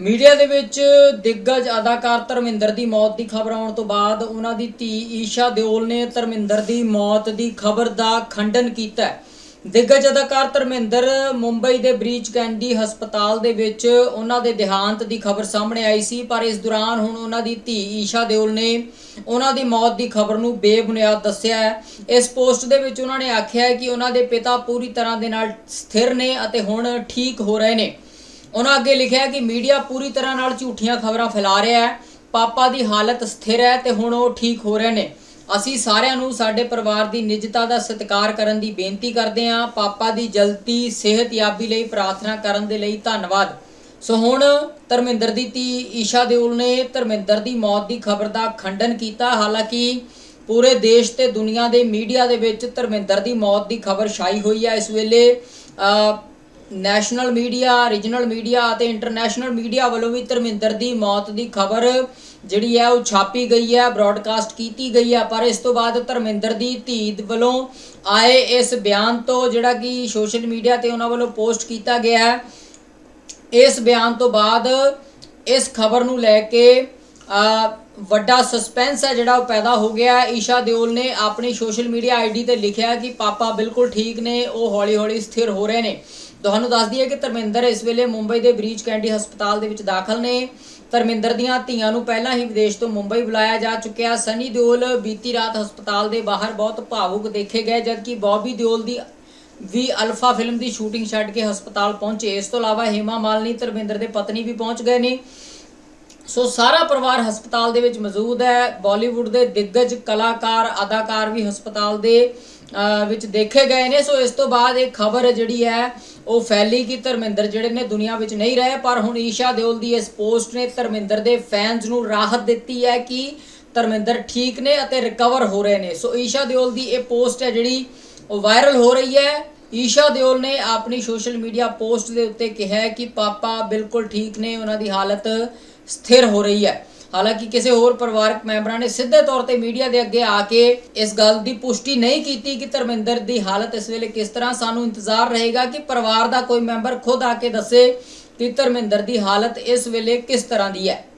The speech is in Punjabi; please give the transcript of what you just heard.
ਮੀਡੀਆ ਦੇ ਵਿੱਚ ਦਿੱਗਜ ਅਦਾਕਾਰ ਧਰਮਿੰਦਰ ਦੀ ਮੌਤ ਦੀ ਖਬਰ ਆਉਣ ਤੋਂ ਬਾਅਦ ਉਹਨਾਂ ਦੀ ਧੀ ਈਸ਼ਾ ਦਿਓਲ ਨੇ ਧਰਮਿੰਦਰ ਦੀ ਮੌਤ ਦੀ ਖਬਰ ਦਾ ਖੰਡਨ ਕੀਤਾ ਹੈ। ਦਿੱਗਜ ਅਦਾਕਾਰ ਧਰਮਿੰਦਰ ਮੁੰਬਈ ਦੇ ਬ੍ਰੀਚ ਕੈਂਡੀ ਹਸਪਤਾਲ ਦੇ ਵਿੱਚ ਉਹਨਾਂ ਦੇ ਦੇਹਾਂਤ ਦੀ ਖਬਰ ਸਾਹਮਣੇ ਆਈ ਸੀ, ਪਰ ਇਸ ਦੌਰਾਨ ਹੁਣ ਉਹਨਾਂ ਦੀ ਧੀ ਈਸ਼ਾ ਦਿਓਲ ਨੇ ਉਹਨਾਂ ਦੀ ਮੌਤ ਦੀ ਖਬਰ ਨੂੰ ਬੇਬੁਨਿਆਦ ਦੱਸਿਆ ਹੈ। ਇਸ ਪੋਸਟ ਦੇ ਵਿੱਚ ਉਹਨਾਂ ਨੇ ਆਖਿਆ ਹੈ ਕਿ ਉਹਨਾਂ ਦੇ ਪਿਤਾ ਪੂਰੀ ਤਰ੍ਹਾਂ ਦੇ ਨਾਲ ਸਥਿਰ ਨੇ ਅਤੇ ਹੁਣ ਠੀਕ ਹੋ ਰਹੇ ਨੇ। ਉਹਨਾਂ ਅੱਗੇ ਲਿਖਿਆ ਕਿ ਮੀਡੀਆ ਪੂਰੀ ਤਰ੍ਹਾਂ ਨਾਲ ਝੂਠੀਆਂ ਖਬਰਾਂ ਫੈਲਾ ਰਿਹਾ ਹੈ, ਪਾਪਾ ਦੀ ਹਾਲਤ ਸਥਿਰ ਹੈ ਤੇ ਹੁਣ ਉਹ ਠੀਕ ਹੋ ਰਹੇ ਨੇ। ਅਸੀਂ ਸਾਰਿਆਂ ਨੂੰ, ਸਾਡੇ ਪਰਿਵਾਰ ਦੀ ਨਿੱਜਤਾ ਦਾ ਸਤਿਕਾਰ ਕਰਨ ਦੀ ਬੇਨਤੀ ਕਰਦੇ ਹਾਂ। ਪਾਪਾ ਦੀ ਜਲਦੀ ਸਿਹਤਯਾਬੀ ਲਈ ਪ੍ਰਾਰਥਨਾ ਕਰਨ ਦੇ ਲਈ ਧੰਨਵਾਦ। ਸੋ ਹੁਣ ਧਰਮਿੰਦਰ ਦੀ ਧੀ ਈਸ਼ਾ ਦਿਓਲ ਨੇ ਧਰਮਿੰਦਰ ਦੀ ਮੌਤ ਦੀ ਖਬਰ ਦਾ ਖੰਡਨ ਕੀਤਾ। ਹਾਲਾਂਕਿ ਪੂਰੇ ਦੇਸ਼ ਤੇ ਦੁਨੀਆ ਦੇ ਮੀਡੀਆ ਦੇ ਵਿੱਚ ਧਰਮਿੰਦਰ ਦੀ ਮੌਤ ਦੀ ਖਬਰ ਛਾਈ ਹੋਈ ਹੈ। ਇਸ ਵੇਲੇ ਨੈਸ਼ਨਲ ਮੀਡੀਆ ਰੀਜਨਲ ਮੀਡੀਆ ਅਤੇ ਇੰਟਰਨੈਸ਼ਨਲ ਮੀਡੀਆ ਵੱਲੋਂ ਵੀ ਧਰਮਿੰਦਰ ਦੀ ਮੌਤ ਦੀ ਖਬਰ ਜਿਹੜੀ ਹੈ ਉਹ ਛਾਪੀ ਗਈ ਹੈ ਬ੍ਰਾਡਕਾਸਟ ਕੀਤੀ ਗਈ ਹੈ। ਪਰ ਇਸ ਤੋਂ ਬਾਅਦ ਧਰਮਿੰਦਰ ਦੀ ਧੀ ਵੱਲੋਂ ਆਏ ਇਸ ਬਿਆਨ ਤੋਂ ਜਿਹੜਾ ਕਿ ਸੋਸ਼ਲ ਮੀਡੀਆ ਤੇ ਉਹਨਾਂ ਵੱਲੋਂ ਪੋਸਟ ਕੀਤਾ ਗਿਆ ਹੈ। ਇਸ ਬਿਆਨ ਤੋਂ ਬਾਅਦ ਇਸ ਖਬਰ ਨੂੰ ਲੈ ਕੇ ਵੱਡਾ ਸਸਪੈਂਸ ਹੈ ਜਿਹੜਾ ਉਹ ਪੈਦਾ ਹੋ ਗਿਆ ਈਸ਼ਾ ਦਿਓਲ ਨੇ ਆਪਣੀ ਸੋਸ਼ਲ ਮੀਡੀਆ ਆਈਡੀ ਤੇ ਲਿਖਿਆ ਕਿ ਪਾਪਾ ਬਿਲਕੁਲ ਠੀਕ ਨੇ, ਉਹ ਹੌਲੀ-ਹੌਲੀ ਸਥਿਰ ਹੋ ਰਹੇ ਨੇ। ਤੁਹਾਨੂੰ ਦੱਸ ਦਈਏ ਕਿ ਧਰਮਿੰਦਰ ਇਸ ਵੇਲੇ ਮੁੰਬਈ ਦੇ ਬ੍ਰੀਚ ਕੈਂਡੀ ਹਸਪਤਾਲ ਦੇ ਵਿੱਚ ਦਾਖਲ ਨੇ। ਧਰਮਿੰਦਰ ਦੀਆਂ ਧੀਆਂ ਨੂੰ ਪਹਿਲਾਂ ਹੀ ਵਿਦੇਸ਼ ਤੋਂ ਮੁੰਬਈ ਬੁਲਾਇਆ ਜਾ ਚੁੱਕਿਆ ਸਨੀ ਦਿਓਲ ਬੀਤੀ ਰਾਤ ਹਸਪਤਾਲ ਦੇ ਬਾਹਰ ਬਹੁਤ ਭਾਵੁਕ ਦੇਖੇ ਗਏ, ਜਦਕਿ ਬੌਬੀ ਦਿਓਲ ਦੀ ਵੀ ਅਲਫਾ ਫਿਲਮ ਦੀ ਸ਼ੂਟਿੰਗ ਛੱਡ ਕੇ ਹਸਪਤਾਲ ਪਹੁੰਚੇ। ਇਸ ਤੋਂ ਇਲਾਵਾ ਹੇਮਾ ਮਾਲਨੀ, ਧਰਮਿੰਦਰ ਦੇ ਪਤਨੀ ਵੀ ਪਹੁੰਚ ਗਏ ਨੇ। ਸੋ ਸਾਰਾ ਪਰਿਵਾਰ ਹਸਪਤਾਲ ਦੇ ਵਿੱਚ ਮੌਜੂਦ ਹੈ। ਬਾਲੀਵੁੱਡ ਦੇ ਦਿੱਗਜ ਕਲਾਕਾਰ, ਅਦਾਕਾਰ ਵੀ ਹਸਪਤਾਲ ਦੇ ਵਿੱਚ ਦੇਖੇ ਗਏ ਨੇ। ਸੋ ਇਸ ਤੋਂ ਬਾਅਦ ਇਹ ਖਬਰ ਜਿਹੜੀ ਹੈ, ਉਹ ਫੈਲੀ ਕਿ ਧਰਮਿੰਦਰ ਜਿਹੜੇ ਨੇ ਦੁਨੀਆ ਵਿੱਚ ਨਹੀਂ ਰਹੇ, ਪਰ ਹੁਣ ਈਸ਼ਾ ਦਿਓਲ ਦੀ ਇਸ ਪੋਸਟ ਨੇ ਧਰਮਿੰਦਰ ਦੇ ਫੈਨਸ ਨੂੰ ਰਾਹਤ ਦਿੱਤੀ ਹੈ ਕਿ ਧਰਮਿੰਦਰ ਠੀਕ ਨੇ ਅਤੇ ਰਿਕਵਰ ਹੋ ਰਹੇ ਨੇ। ਸੋ ਈਸ਼ਾ ਦਿਓਲ ਦੀ ਇਹ ਪੋਸਟ ਹੈ ਜਿਹੜੀ, ਉਹ ਵਾਇਰਲ ਹੋ ਰਹੀ ਹੈ। ਈਸ਼ਾ ਦਿਓਲ ਨੇ ਆਪਣੀ ਸੋਸ਼ਲ ਮੀਡੀਆ ਪੋਸਟ ਦੇ ਉੱਤੇ ਕਿਹਾ ਕਿ ਪਾਪਾ ਬਿਲਕੁਲ ਠੀਕ ਨੇ, ਉਹਨਾਂ ਦੀ ਹਾਲਤ ਸਥਿਰ ਹੋ ਰਹੀ ਹੈ। ਹਾਲਾਂਕਿ ਕਿਸੇ ਹੋਰ ਪਰਿਵਾਰਕ ਮੈਂਬਰਾਂ ਨੇ ਸਿੱਧੇ ਤੌਰ ਤੇ ਮੀਡੀਆ ਦੇ ਅੱਗੇ ਆ ਕੇ ਇਸ ਗੱਲ ਦੀ ਪੁਸ਼ਟੀ ਨਹੀਂ ਕੀਤੀ ਕਿ ਧਰਮਿੰਦਰ ਦੀ ਹਾਲਤ ਇਸ ਵੇਲੇ ਕਿਸ ਤਰ੍ਹਾਂ, ਸਾਨੂੰ ਇੰਤਜ਼ਾਰ ਰਹੇਗਾ ਕਿ ਪਰਿਵਾਰ ਦਾ ਕੋਈ ਮੈਂਬਰ ਖੁਦ ਆ ਕੇ ਦੱਸੇ ਕਿ ਧਰਮਿੰਦਰ ਦੀ ਹਾਲਤ ਇਸ ਵੇਲੇ ਕਿਸ ਤਰ੍ਹਾਂ ਦੀ ਹੈ।